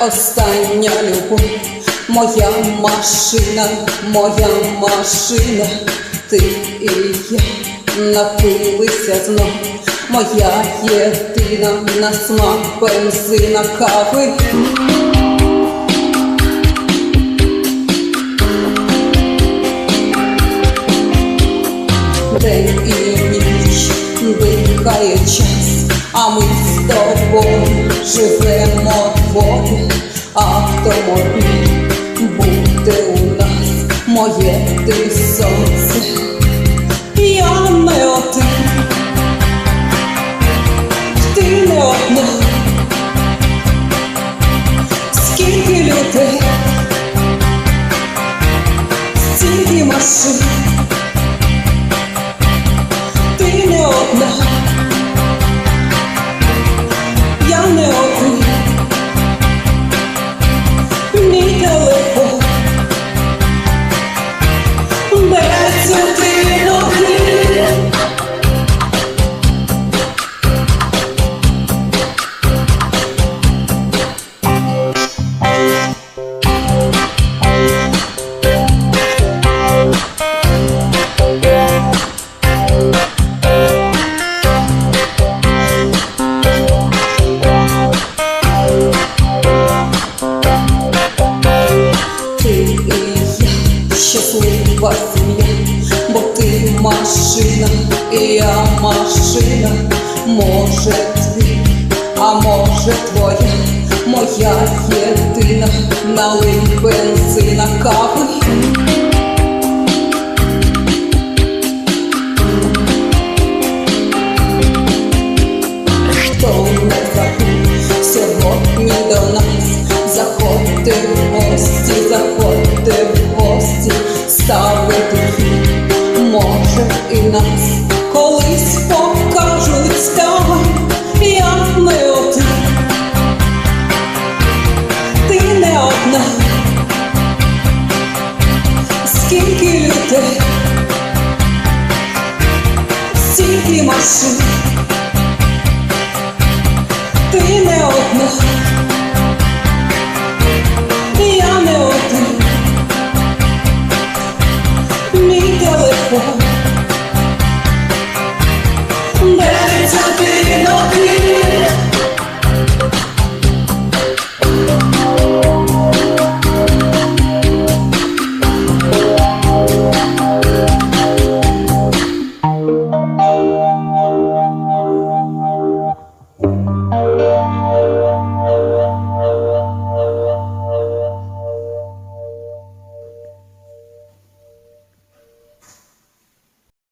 Остання любов, моя машина, моя машина, ти і я напилися знов, моя єдина на смак бензина кави. День і ніч дихає час, а ми з тобою живемо двоє, автомобіль буде у нас, моє ти сонце, стільки машина, і я машина, може твій, а може твоя, моя єдина, налий бензина кави. Стільки машин. Ти не одна,